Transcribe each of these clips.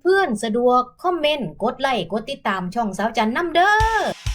เพื่อนๆ สะดวก คอมเมนต์ กดไลค์ กดติดตามช่องสาวจันน้ำเด้อ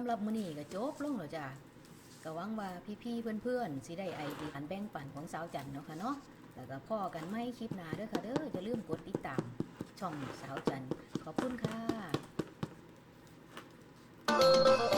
สำหรับมือนี่ก็จบลงแล้วจ้ะก็หวังว่าพี่ๆเพื่อนๆสิได้ไอเดียนแบ่งปันของสาวจันเนาะค่ะเนาะแล้วก็พ่อกันไม่คลิปหน้าเด้อค่ะเด้อจะลืมกดติดตาม ช่องสาวจันขอบคุณค่ะ